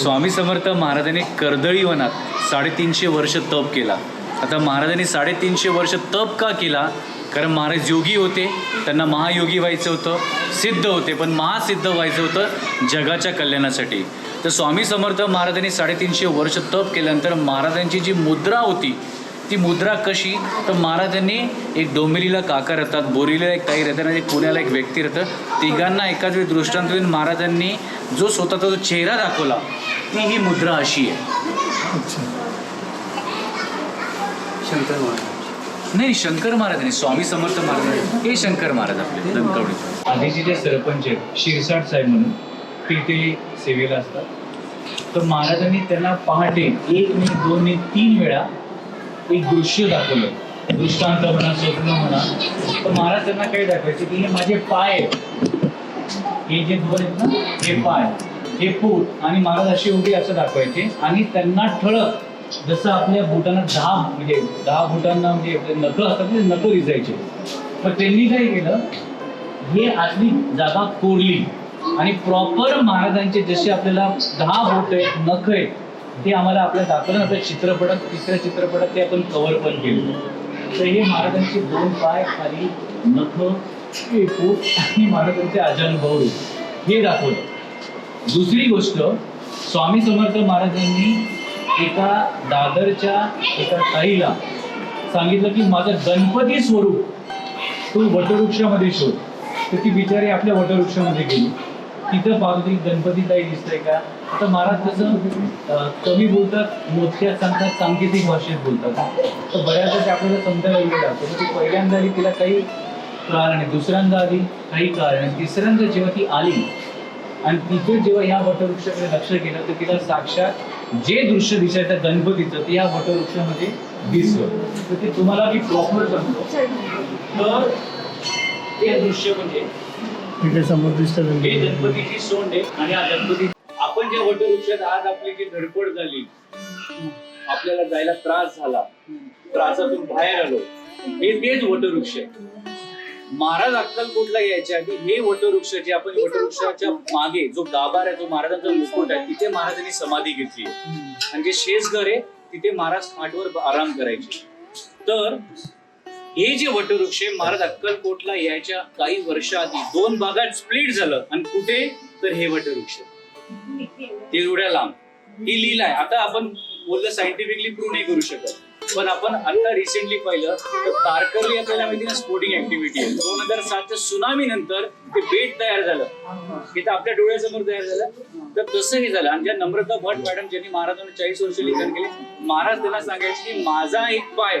स्वामी समर्थ महाराजांनी कर्दळी वनात साडेतीनशे वर्ष तप केला. आता महाराजांनी साडेतीनशे वर्ष तप का केला? कारण महाराज योगी होते त्यांना महायोगी व्हायचं होतं सिद्ध होते पण महासिद्ध व्हायचं होतं जगाच्या कल्याणासाठी. तर स्वामी समर्थ महाराजांनी साडेतीनशे वर्ष तप केल्यानंतर महाराजांची जी मुद्रा होती ती मुद्रा कशी? तर महाराजांनी एक डोंबिवलीला काका राहतात बोरीला एक ताई राहतात आणि एक पुण्याला एक व्यक्ती राहतं तिघांना एकाच वेळी दृष्टांत देऊन महाराजांनी जो स्वतःचा जो चेहरा दाखवला ती ही मुद्रा अशी आहे. अच्छा. शंकर महाराज. नाही शंकर महाराज नाही स्वामी समर्थ महाराज हे शंकर महाराज आपले दंतवडे आधीचे जे सरपंच आहेत शिरसाट साहेब म्हणून. ते इथे सेवेला असतात. तर महाराजांनी त्यांना पहाटे एक नाही दोन नाही तीन वेळा एक दृश्य दाखवलं. दृष्टांत म्हणा स्वप्न म्हणा तर महाराज त्यांना काय दाखवायचे की हे माझे पाय हे जे दोन आहेत ना हे पाय हे पूट आणि महाराज अशी उभी असं दाखवायचे. आणि त्यांना ठळक जसं आपल्या बुटांना दहा म्हणजे दहा बुटांना म्हणजे नख असतात ते नख दिसायचे पण त्यांनी काय केलं? हे आतली जागा कोरली. आणि प्रॉपर महाराजांचे जसे आपल्याला दहा बोट आहेत नख आहेत ते आम्हाला आपल्या दाखवलं आपल्या चित्रपटात तिसऱ्या चित्रपटात ते आपण कव्हर पण केलं. तर हे महाराजांचे दोन पाय खाली नख पोट आणि महाराजांचे अजानुभव हे दाखवलं. दुसरी गोष्ट स्वामी समर्थ महाराजांनी एका दादरच्या एका ताईला सांगितलं की माझं गणपती स्वरूप तू वटवृक्षामध्ये शोध. तर ती बिचारी आपल्या वटवृक्षामध्ये गेली. तिथं पार्वती गणपतीताई दिसतंय का? तर महाराज कसं कमी बोलतात मोजक्या सांगतात सांकेतिक भाषेत बोलतात. तर बऱ्याचदा ते आपल्याला समजायला वेळ लागतो. तर ती पहिल्यांदा आली तिला काही कारण आहे. दुसऱ्यांदा आली काही कारण आहे. तिसऱ्यांदा जेव्हा ती आली आणि तिथे जेव्हा ह्या वटवृक्षाकडे लक्ष केलं तर तिला साक्षात जे दृश्य दिसायचं गणपतीचं ते या वटवृक्षामध्ये दिसलं. तर ते तुम्हाला मी प्रॉपर सांगतो. तर ते दृश्य म्हणजे इकडे समोर दिसतं हे गणपती. गणपतीची सोंड आहे आणि हा गणपती आपण ज्या वटवृक्षात आज आपली जी धडपड झाली आपल्याला जायला त्रास झाला. त्रासातून बाहेर आलो. हे तेच वटवृक्ष आहे. महाराज अक्कलकोटला यायच्या आधी? हे वटवृक्ष जे आपण वटवृक्षाच्या मागे जो गाभार आहे जो महाराजांचा मुकुट आहे तिथे महाराजांनी समाधी घेतली आणि जे शेषघर आहे तिथे महाराज खाटवर आराम करायचे. तर हे जे वटवृक्ष आहे महाराज अक्कलकोटला यायच्या काही वर्षाआधी दोन भागात स्प्लिट झालं. आणि कुठे? तर हे वटवृक्ष. ते एवढ्या लांब. ही लीला आहे. आता आपण बोललं सायंटिफिकली प्रूव्ह नाही करू शकत. पण आपण आता रिसेंटली पाहिलं तर तारकर्ली आपल्याला माहिती ना स्पोर्टिंग ऍक्टिव्हिटी आहे. दोन हजार सातच्या सुनामी नंतर ते बेट तयार झालं. हे तर आपल्या डोळ्यासमोर तयार झालं. तर तसं हे झालं. आणि ज्या नम्रता भट मॅडम ज्यांनी महाराजांना चाळीस वर्ष लिखाण केले महाराज त्यांना सांगायचे की माझा एक पाय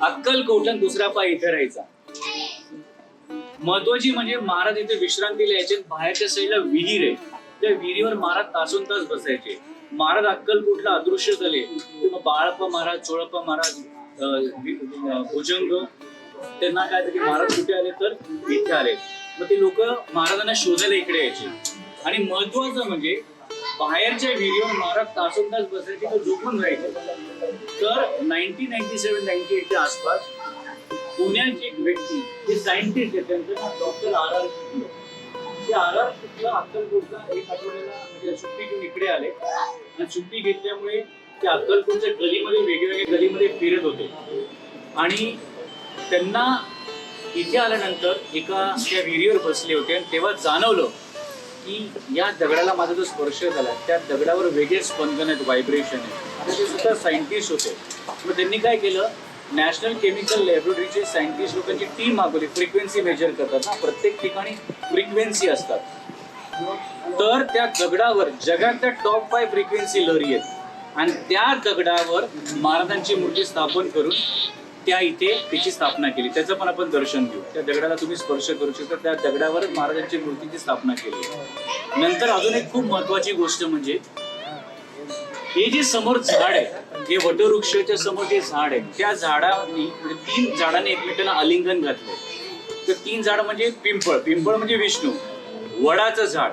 अक्कलकोट आणि दुसरा पाय इथे राहायचा. महत्वाची म्हणजे महाराज इथे विश्रांतीला यायचे बाहेरच्या साईडला विहीर आहे. त्या विहिरीवर महाराज तासून तास बसायचे. महाराज अक्कलकोटला अदृश्य झाले तर बाळप्पा महाराज चोळप्पा महाराज अं, भुजंग त्यांना काय तरी महाराज कुठे आले तर इथे आले. मग ते लोक महाराजांना शोधायला इकडे यायचे. आणि महत्वाचं म्हणजे बाहेरच्या व्हिडिओ मारक तासून तास बसायचे तर झोपून राहायचे. तर नाईन्टीन नाईन्टी सेवन नाईन्टी एटच्या आसपास पुण्याची एक व्यक्ती जे सायंटिस्ट आहे त्यांचं नाव डॉक्टर आर आर शुक्ल. ते आर आर शुक्ल अक्कलकोटला एक आठवड्याला म्हणजे सुट्टी घेऊन इकडे आले. आणि सुट्टी घेतल्यामुळे ते अक्कलकोटच्या गलीमध्ये वेगवेगळ्या गलीमध्ये फिरत होते. आणि त्यांना इथे आल्यानंतर एका त्या विहिरीवर बसले होते आणि तेव्हा जाणवलं की या दगडाला माझा जो स्पर्श झाला त्या दगडावर वेगळे स्पंदन आहेत व्हायब्रेशन आहे आता ते सुद्धा सायंटिस्ट होते. मग त्यांनी काय केलं? नॅशनल केमिकल लॅबोरेटरीचे सायंटिस्ट लोकांची टीम मागवली. फ्रिक्वेन्सी मेजर करतात ना. प्रत्येक ठिकाणी फ्रिक्वेन्सी असतात. तर त्या दगडावर जगातल्या टॉप फाय फ्रिक्वेन्सी लहरी आहेत. आणि त्या दगडावर महाराजांची मूर्ती स्थापन करून त्या इथे त्याची स्थापना केली. त्याचं पण आपण दर्शन घेऊ. त्या दगडाला तुम्ही स्पर्श करू शकता. त्या दगडावरच महाराजांची मूर्तीची स्थापना केली. नंतर अजून एक खूप महत्वाची गोष्ट म्हणजे हे जे समोर झाड आहे हे वटवृक्षाच्या समोर जे झाड आहे त्या झाडांनी म्हणजे तीन झाडांनी एकमेकांना आलिंगन घातलं तर तीन झाड म्हणजे पिंपळ. पिंपळ म्हणजे विष्णू. वडाचं झाड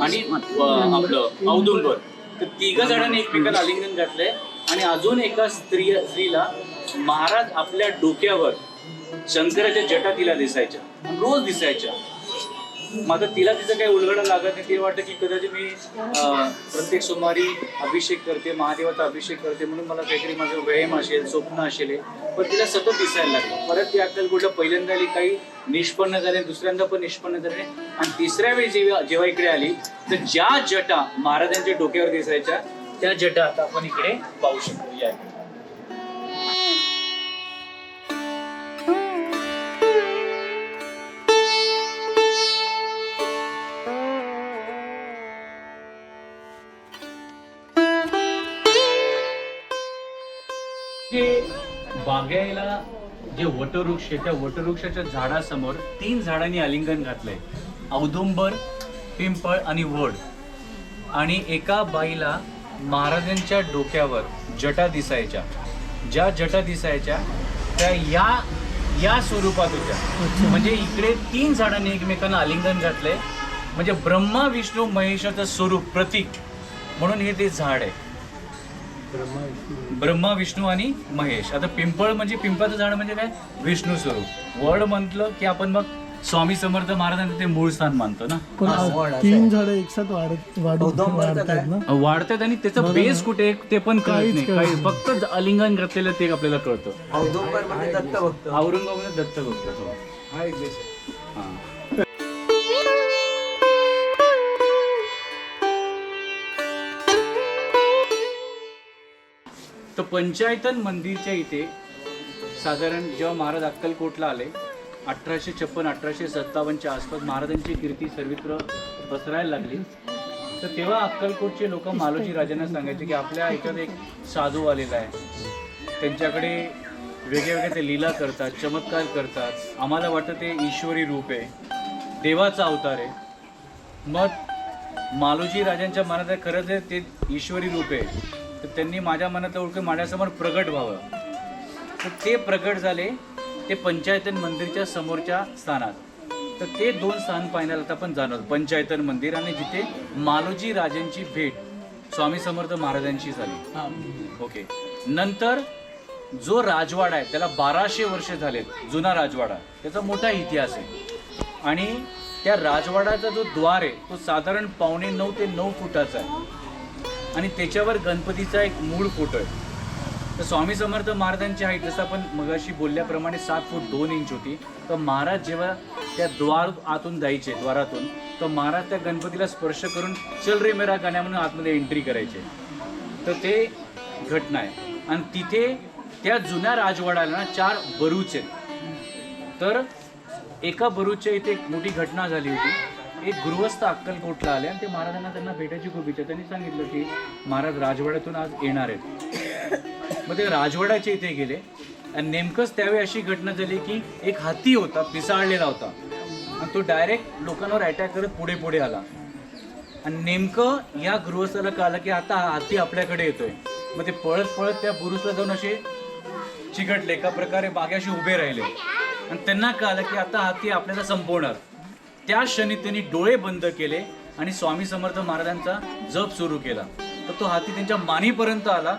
आणि आपलं औदुंबर. तर तिघ झाडांनी एकमेकांना आलिंगन घातलंय. आणि अजून एका स्त्री स्त्रीला महाराज आपल्या डोक्यावर शंकराच्या जटा तिला दिसायच्या रोज दिसायच्या. माझं तिला तिचं काही उलगडा लागत नाही ते वाटतं की कदाचित मी प्रत्येक सोमवारी अभिषेक करते महादेवाचा अभिषेक करते म्हणून मला काहीतरी माझं व्यायाम असेल स्वप्न असेल पण तिला सतत दिसायला लागलं. परत ती अक्कलकोटला पहिल्यांदा आली काही निष्पन्न झाले दुसऱ्यांदा पण निष्पन्न झाले आणि तिसऱ्या वेळी जेव्हा जेव्हा इकडे आली तर ज्या जटा महाराजांच्या डोक्यावर दिसायच्या त्या जटा आता आपण इकडे पाहू शकतो. या बागेला जे वटवृक्ष आहे त्या वटवृक्षाच्या झाडासमोर तीन झाडांनी आलिंगन घातलंय. औदुंबर पिंपळ आणि वड आणि एका बाईला महाराजांच्या डोक्यावर जटा दिसायच्या. ज्या जटा दिसायच्या त्या या या स्वरूपात होत्या. म्हणजे इकडे तीन झाडांनी एकमेकांना आलिंगन घातलंय. म्हणजे ब्रह्मा विष्णू महेशाचं स्वरूप प्रतीक म्हणून हे ते झाड आहे. ब्रह्मा विष्णू आणि महेश. आता पिंपळ म्हणजे पिंपळाचं झाड म्हणजे काय? विष्णू स्वरूप. वड म्हटलं की आपण मग स्वामी समर्थ महाराजांचं ते मूळ स्थान मानतो ना? पण असं. तीन. झाडं एकसाथ वाढत वाढतात? ना? वाढतात आणि त्याचा. बेस कुठे आहे ते पण कळत काहीच नाही. काही. फक्त आलिंगन घातलेलं ते आपल्याला कळतं. औदुंबर म्हणजे दत्त भक्त. औरंगाबाद दत्त भक्त हो. हा एक देश पंचायतन मंदिरच्या इथे साधारण जेव्हा महाराज अक्कलकोटला आले अठराशे छप्पन अठराशे सत्तावन्नच्या आसपास महाराजांची कीर्ती सर्वत्र पसरायला लागली. तर तेव्हा अक्कलकोटचे लोक मालोजी राजांना सांगायचे की आपल्या ह्याच्यात एक साधू आलेला आहे. त्यांच्याकडे वेगळ्या वेगळ्या ते लीला करतात चमत्कार करतात. आम्हाला वाटतं ते ईश्वरी रूप आहे. देवाचा अवतार आहे. मग मालोजी राजांच्या मनात खरंच आहे ते ईश्वरी रूप आहे. तर त्यांनी माझ्या मनात ओळख माझ्यासमोर प्रगट व्हावं. तर ते प्रगट झाले ते पंचायतन मंदिरच्या समोरच्या स्थानात. तर ते दोन स्थान पाहण्याला आता आपण जाणार आहोत. पंचायतन मंदिर आणि जिथे मालोजी राजांची भेट स्वामी समर्थ महाराजांची झाली. ओके. नंतर जो राजवाडा आहे त्याला बाराशे वर्ष झालेत जुना राजवाडा. त्याचा मोठा इतिहास आहे. आणि त्या राजवाड्याचा जो द्वार आहे तो साधारण पावणे नऊ ते नऊ फुटाचा आहे. आणि त्याच्यावर गणपतीचा एक मूळ फोटो आहे. तर स्वामी समर्थ महाराजांची हाईट जसं आपण मगाशी बोलल्याप्रमाणे सात फूट दोन इंच होती तर महाराज जेव्हा त्या द्वार आतून जायचे द्वारातून तर महाराज त्या गणपतीला स्पर्श करून चल रे मेरा गाण्या म्हणून आतमध्ये एंट्री करायचे. तर ते घटना आहे. आणि तिथे त्या जुन्या राजवाड्याला ना चार बरूच आहेत. तर एका बरूच्या इथे एक मोठी घटना झाली होती. एक गृहस्थ अक्कलकोटला आले आणि ते महाराजांना त्यांना भेटायची खूप इच्छा. त्यांनी सांगितलं की महाराज राजवाड्यातून आज येणार आहेत. मग ते राजवाड्याच्या इथे गेले आणि नेमकंच त्यावेळी अशी घटना झाली की एक हाती होता पिसाळलेला होता. आणि तो डायरेक्ट लोकांवर अटॅक करत पुढे पुढे आला. आणि नेमकं या गृहस्थाला कळलं की आता हा हाती आपल्याकडे येतोय. मग ते पळत पळत त्या बुरुसला जाऊन असे चिकटले एका प्रकारे बाग्याशी उभे राहिले. आणि त्यांना कळलं की आता हाती आपल्याला संपवणार. त्या क्षणी त्यांनी डोळे बंद केले आणि स्वामी समर्थ महाराजांचा जप सुरू केला. तर तो हाती त्यांच्या मानेपर्यंत आला.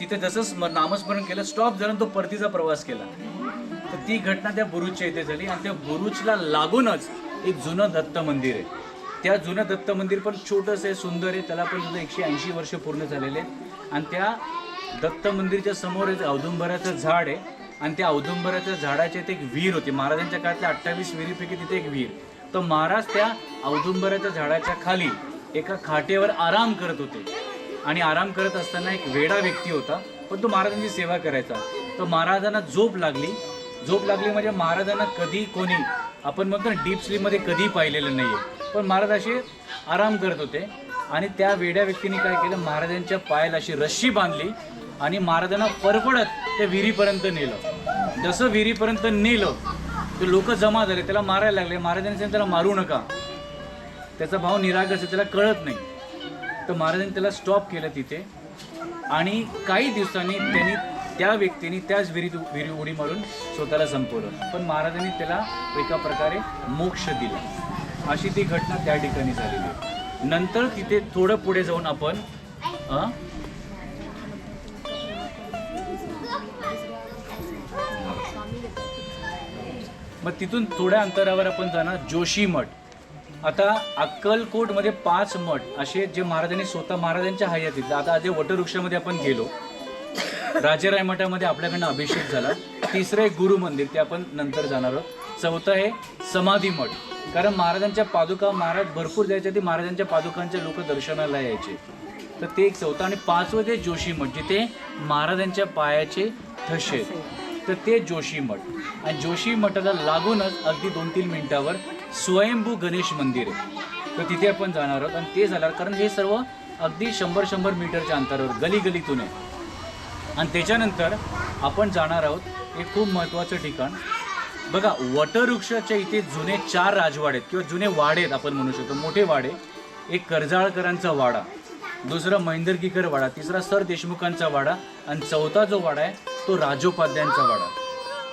तिथे जसं नामस्मरण केलं स्टॉप झालं तो परतीचा प्रवास केला. तर ती घटना त्या बुरुजच्या इथे झाली आणि त्या बुरुजला लागूनच एक जुनं दत्त मंदिर आहे. त्या जुनं दत्त मंदिर पण छोटंसं आहे सुंदर आहे. त्याला पण सुद्धा एकशे ऐंशी वर्ष पूर्ण झालेले आणि त्या दत्त मंदिरच्या समोर एक औदुंबराचं झाड आहे. आणि त्या औदुंबराच्या झाडाच्या इथे एक विहीर होती. महाराजांच्या काळातल्या अठ्ठावीस विहिरीपैकी तिथे एक विहीर. तर महाराज त्या औदुंबराच्या झाडाच्या खाली एका खाटेवर आराम करत होते. आणि आराम करत असताना एक वेडा व्यक्ती होता पण तो महाराजांची सेवा करायचा. तर महाराजांना झोप लागली. झोप लागली म्हणजे महाराजांना कधी कोणी आपण म्हणतो ना डीप स्लीपमध्ये कधी पाहिलेलं नाही आहे पण महाराज असे आराम करत होते. आणि त्या वेड्या व्यक्तीने काय केलं महाराजांच्या पायाला अशी रश्शी बांधली आणि महाराजांना परपडत त्या विहिरीपर्यंत नेलं. जसं विहिरीपर्यंत नेलं ते लोक जमा झाले त्याला मारायला लागले. महाराजांनी सांगितलं त्याला मारू नका. त्याचा भाव निरागस आहे त्याला कळत नाही. तर महाराजांनी त्याला स्टॉप केलं तिथे. आणि काही दिवसांनी त्यांनी त्या व्यक्तीने त्याच विहिरीत विहिरी उडी मारून स्वतःला संपवलं. पण महाराजांनी त्याला एका प्रकारे मोक्ष दिला. अशी ती घटना त्या ठिकाणी झालेली नंतर तिथे थोडं पुढे जाऊन आपण मग तिथून थोड्या अंतरावर आपण जाणार जोशी मठ. आता अक्कलकोटमध्ये पाच मठ असे जे महाराजांनी स्वतः महाराजांच्या हयातीत आता जे वटवृक्षामध्ये आपण गेलो. राजेराय मठामध्ये आपल्याकडनं अभिषेक झाला. तिसरं आहे गुरु मंदिर ते आपण नंतर जाणार आहोत. चौथं आहे समाधी मठ. कारण महाराजांच्या पादुका महाराज भरपूर जायचे ते महाराजांच्या पादुकांचे लोक दर्शनाला यायचे. तर ते एक चौथं आणि पाचवं ते जोशी मठ जिथे महाराजांच्या पायाचे ठसे. तर ते जोशी मठ. आणि जोशी मठाला लागूनच अगदी दोन तीन मिनिटावर स्वयंभू गणेश मंदिर आहे. तर तिथे आपण जाणार आहोत. आणि ते झाल्यावर कारण हे सर्व अगदी शंभर शंभर मीटरच्या अंतरावर गली गलीतून आहे. आणि त्याच्यानंतर आपण जाणार आहोत एक खूप महत्त्वाचं ठिकाण. बघा वटवृक्षाच्या इथे जुने चार राजवाडे आहेत किंवा जुने वाडे आहेत आपण म्हणू शकतो. मोठे वाडे. एक कर्जाळकरांचा वाडा दुसरा महेंदरगीकर वाडा तिसरा सर देशमुखांचा वाडा आणि चौथा जो वाडा आहे तो राजोपाध्यांचा वाडा.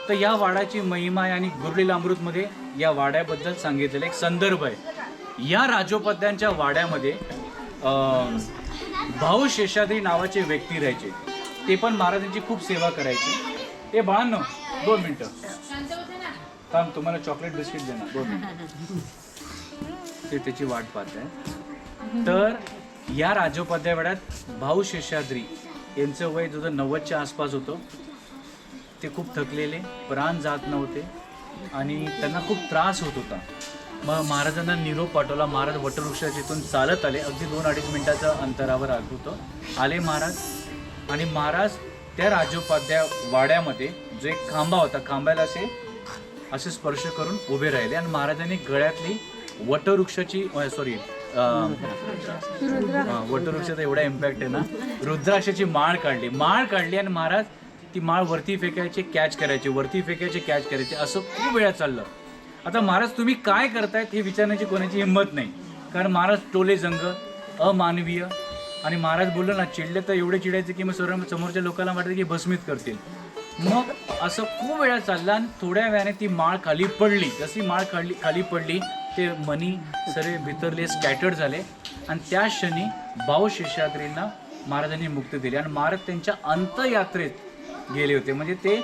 तर या वाड्याची महिमा आहे आणि गुरुलीला अमृतमध्ये या वाड्याबद्दल सांगितलेलं एक संदर्भ आहे. या राजोपाध्यांच्या वाड्यामध्ये भाऊ शेषाद्री नावाचे व्यक्ती राहायचे. ते पण महाराजांची खूप सेवा करायचे. ते बाळांनो दोन मिनटं. थांब तुम्हाला चॉकलेट बिस्किट देणार. दोन मिनटं. ते त्याची वाट पाहत आहे. तर या राजोपाध्याय वाड्यात भाऊ शेषाद्री यांचं वय जवळ नव्वदच्या आसपास होतं. ते खूप थकलेले प्राण जात नव्हते आणि त्यांना खूप त्रास होत होता. मग महाराजांना निरोप पाठवला. महाराज वटवृक्षाच्या इथून चालत आले. अगदी दोन अडीच मिनिटाच्या अंतरावर आत होतं. आले महाराज आणि महाराज त्या राजोपाध्याय वाड्यामध्ये जो एक खांबा होता खांब्याला असे असे स्पर्श करून उभे राहिले आणि महाराजांनी गळ्यातली वटवृक्षाची सॉरी वटवृक्षाचा एवढा इम्पॅक्ट आहे ना रुद्राक्षाची माळ काढली. माळ काढली आणि महाराज ती माळ वरती फेकायची कॅच करायची वरती फेकायची कॅच करायची असं खूप वेळा चाललं. आता महाराज तुम्ही काय करतायत हे विचारण्याची कोणाची हिंमत नाही. कारण महाराज टोले जंग अमानवीय. आणि महाराज बोललो ना चिडले तर एवढे चिडायचे की मग सर्व समोरच्या लोकांना वाटतं की भस्मित करतील. मग असं खूप वेळा चाललं आणि थोड्या वेळाने ती माळ खाली पडली. जशी माळ खाली खाली पडली ते मनी सर्व भितरले स्कॅटर्ड झाले. आणि त्या क्षणी भाऊ शेषाद्रींना महाराजांनी मुक्त दिली आणि महाराज त्यांच्या अंतयात्रेत गेले होते. म्हणजे ते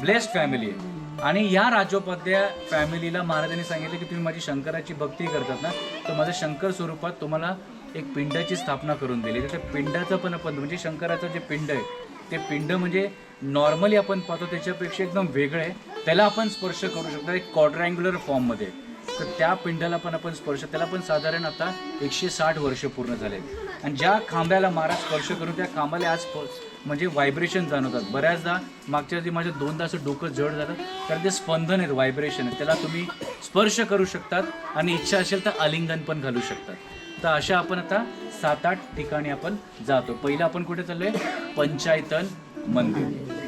ब्लेस्ड फॅमिली आहे. आणि या राजोपाध्याय फॅमिलीला महाराजांनी सांगितलं की तुम्ही माझी शंकराची भक्ती करतात ना तर माझ्या शंकर स्वरूपात तुम्हाला एक पिंडाची स्थापना करून दिली. तर त्या पिंडाचं पण आपण म्हणजे शंकराचं जे पिंड आहे ते पिंड म्हणजे नॉर्मली आपण पाहतो त्याच्यापेक्षा एकदम वेगळं आहे. त्याला आपण स्पर्श करू शकतो एक क्वाड्रँग्युलर फॉर्ममध्ये तर त्या पिंडाला पण आपण स्पर्श त्याला पण साधारण आता एकशे साठ वर्ष पूर्ण झाले. आणि ज्या खांब्याला महाराज स्पर्श करून त्या खांबाला आज म्हणजे व्हायब्रेशन जाणवतात. बऱ्याचदा मागच्या आधी माझ्या दोनदा असं डोकं जड झालं कारण ते स्पंदन आहेत व्हायब्रेशन आहे त्याला तुम्ही स्पर्श करू शकतात आणि इच्छा असेल तर आलिंगन पण घालू शकतात. तर अशा आपण आता सात आठ ठिकाणी आपण जातो. पहिलं आपण कुठे चाललोय? पंचायतन मंदिर.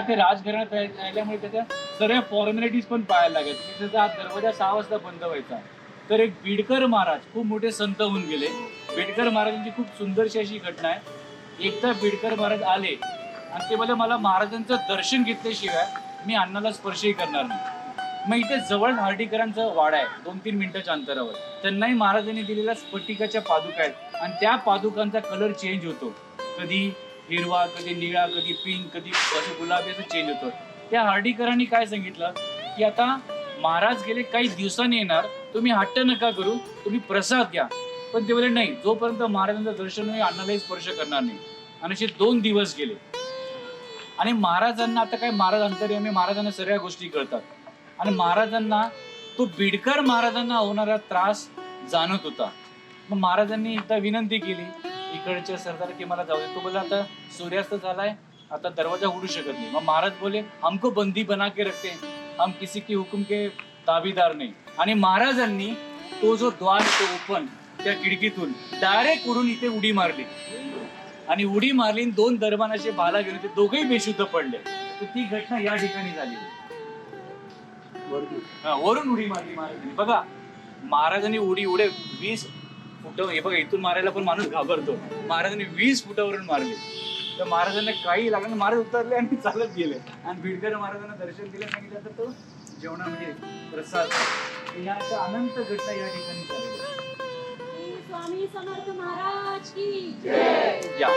त्यांना ते राजघराण्यात राह- राहिल्यामुळे त्याच्या सगळ्या फॉर्मॅलिटीज पण पाहायला लागत की त्याचा दरवाजा सहा वाजता बंद व्हायचा. तर एक बीडकर महाराज खूप मोठे संत होऊन गेले. बीडकर महाराजांची खूप सुंदरशी अशी घटना आहे. एकदा बीडकर महाराज आले आणि ते बोले मला महाराजांचं दर्शन घेतल्याशिवाय मी अन्नाला स्पर्शही करणार नाही. मग इथे जवळ हार्डीकरांचं वाडा आहे दोन तीन मिनिटाच्या अंतरावर. त्यांनाही महाराजांनी दिलेल्या स्फटिकाच्या पादुका आहेत आणि त्या पादुकांचा कलर चेंज होतो. कधी? हिरवा कधी निळा कधी पिंक कधी असं गुलाबी असं चेंज होतो. त्या हार्डीकरांनी काय सांगितलं? की आता महाराज गेले काही दिवसांनी येणार तुम्ही हट्ट नका करू तुम्ही प्रसाद घ्या. पण ते बोले नाही जोपर्यंत महाराजांचं दर्शन होईल अण्णालाही स्पर्श करणार नाही. आणि असे दोन दिवस गेले. आणि महाराजांना आता काय महाराज अंतर्यामी महाराजांना सगळ्या गोष्टी कळतात. आणि महाराजांना तो बिडकर महाराजांना होणारा त्रास जाणवत होता. मग महाराजांनी एकदा विनंती केली इकडचे सरदार की मला जाऊ दे. तो बोला आता सूर्यास्त झालाय आता दरवाजा उडू शकत नाही. मग महाराज बोले हमको बंदी बना के रखते हैं. हम किसी की हुकुम के दावेदार नाही. आणि महाराजांनी तो जो द्वार तो ओपन त्या खिडकीतून डायरेक्ट उडून इथे उडी मारली. आणि उडी मारली दोन दरबानाचे भाला घेऊन ते दोघेही बेशुद्ध पडले. तर ती घटना या ठिकाणी झाली. वरून उडी मारली महाराजांनी. बघा महाराजांनी उडी उडे वीस फुट हे बघा इथून मारायला पण माणूस घाबरतो. महाराजांनी वीस फुटावरून मारली. तर महाराजांना काही लागलं. महाराज उतरले आणि चालत गेले. आणि बिडकर महाराजांना दर्शन दिलं सांगितलं तर तो जेवणामध्ये प्रसाद. या अशा अनंत घटना या ठिकाणी झालेल्या स्वामी समर्थ महाराज की या.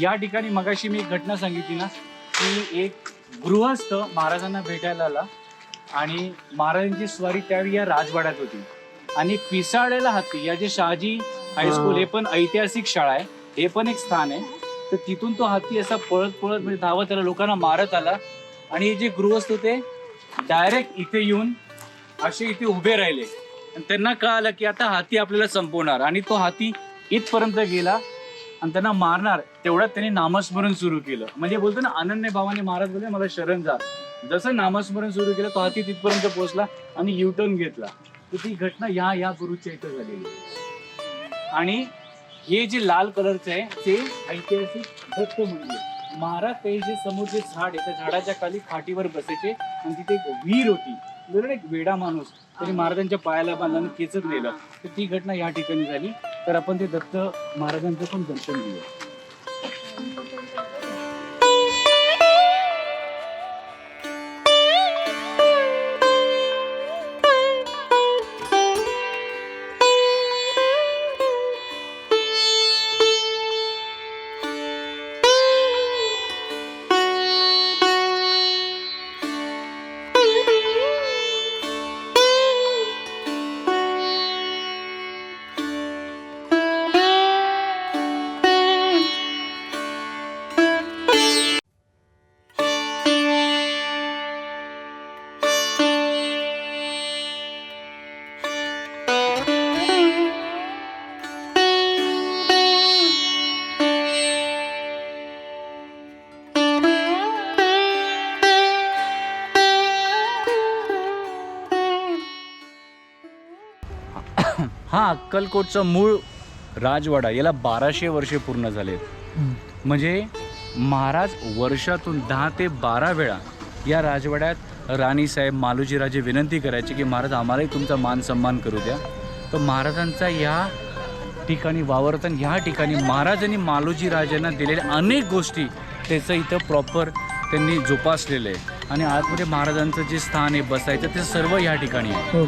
या ठिकाणी मगाशी मी एक घटना सांगितली ना की एक गृहस्थ महाराजांना भेटायला आला आणि महाराजांची स्वारी त्यावेळी या राजवाड्यात होती. आणि पिसाळलेला हत्ती या जे शहाजी हायस्कूल हे पण ऐतिहासिक शाळा आहे हे पण एक स्थान आहे. तर तिथून तो हत्ती असा पळत पळत म्हणजे धावत आला लोकांना मारत आला. आणि हे जे गृहस्थ होते डायरेक्ट इथे येऊन असे इथे उभे राहिले. आणि त्यांना कळालं की आता हाती आपल्याला संपवणार. आणि तो हाती इथपर्यंत गेला. आणि त्यांना मारणार तेवढ्यात त्यांनी नामस्मरण सुरू केलं. म्हणजे बोलतो ना अनन्य भावाने महाराज बोलले मला शरण जा. जसं नामस्मरण सुरू केलं तो हाती तिथपर्यंत पोहोचला आणि युटर्न घेतला. तर ती घटना या या गुरुच्या इथं झालेली. आणि हे जे लाल कलरचं आहे ते ऐतिहासिक दत्त मंदिर. महाराज ते जे समोर जे झाड आहे त्या झाडाच्या खाली खाटीवर बसायचे आणि तिथे एक विहीर होती. बरोबर एक वेडा माणूस. त्यांनी महाराजांच्या पायाला बांधल्यानं केचत नेलं. तर ती घटना या ठिकाणी झाली. तर आपण ते दत्त महाराजांचं पण दर्शन घेऊया. अक्कलकोटचा मूळ राजवाडा याला बाराशे वर्षे पूर्ण झालेत म्हणजे महाराज वर्षातून दहा ते बारा वेळा या राजवाड्यात राणीसाहेब मालोजीराजे विनंती करायचे की महाराज आम्हालाही तुमचा मान सन्मान करू द्या. तर महाराजांचा या ठिकाणी वावरताना ह्या ठिकाणी महाराजांनी मालोजी राजांना दिलेल्या अनेक गोष्टी त्याचं इथं प्रॉपर त्यांनी जोपासलेलं आहे. आणि आतमध्ये महाराजांचं जे स्थान आहे बसायचं ते सर्व या ठिकाणी आहे.